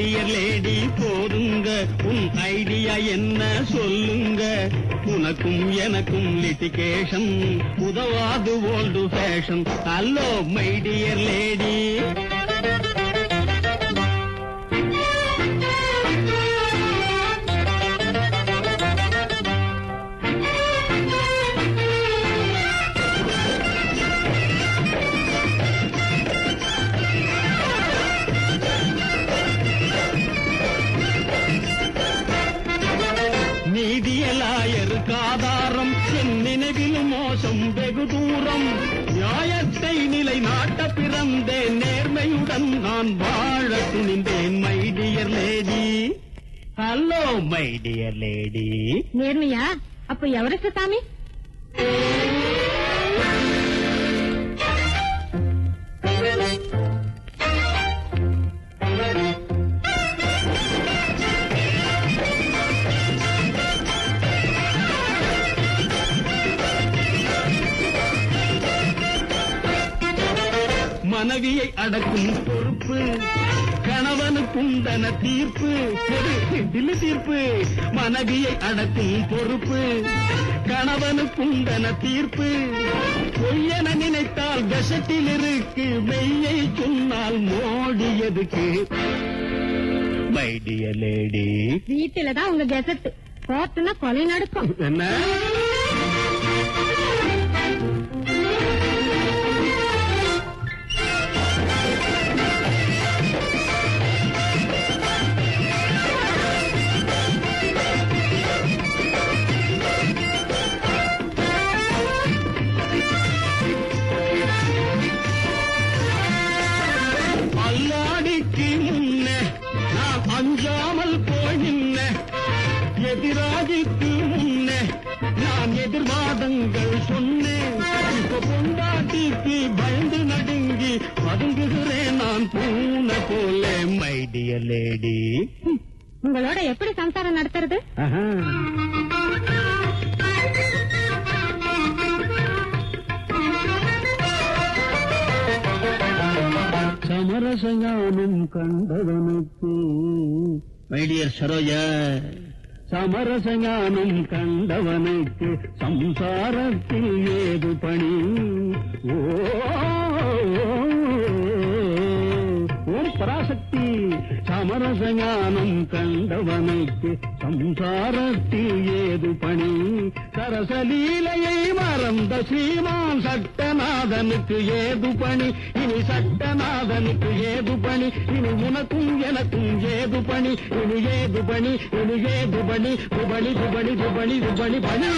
Dear lady போதுங்க. உன் idea என்ன சொல்லுங்க? உனக்கும் எனக்கும் லிட்டிகேஷன் உதவாது old fashion hello my dear lady எதிலும் மோசம் வெகு தூரம். நியாயத்தை நிலைநாட்ட பிறந்தேன் நேர்மையுடன் நான் வாழ துணிந்தேன் my dear lady hello my dear lady நேர்மையா? அப்ப எவரஸ்ட் சாமி மனைவியை அடக்கும் பொறுப்பு கணவனுக்குண்டன தீர்ப்பு தில்லு தீர்ப்பு மனைவியை அடக்கும் பொறுப்பு கணவனுக்குண்டன தீர்ப்பு. பொய்யென நினைத்தால் விஷத்தில் இருக்கு மெய்யை சொன்னால் மோடியதுக்கு. மை டியர் லேடி வீட்டுலதான் உங்க கெசட் கோர்ட்டுனா கொலை நடக்கும். என்ன? அஞ்சாமல் போய் நின்ன முன்ன நான் எதிர்வாதங்கள் சொன்னேன். இப்ப பொண்டாட்டிக்கு பயந்து நடுங்கி பதுங்குகிறேன் நான் பூனை போல மை டியர் லேடி உங்களோட எப்படி சம்சாரம் நடத்துறது? சமரசஞானம் கண்டவனுக்கு மை டியர் சரோஜா சமரசஞானம் கண்டவனுக்கு சம்சாரத்தில் ஏது பணி? ஓ பராசக்தி. சமரசஞானம் கண்டவனுக்கு சம்சாரத்தில் ஏது பணி? சரசலீலையை மறந்த ஸ்ரீமான் சட்டநாதனுக்கு ஏது பணி? இனி சட்டநாதனுக்கு ஏது பணி? இனி உனக்கும் எனக்கும் ஏது பணி? இனி ஏது பணி? இனி ஏது பணி? துபணி துபணி துபணி துபணி பணி.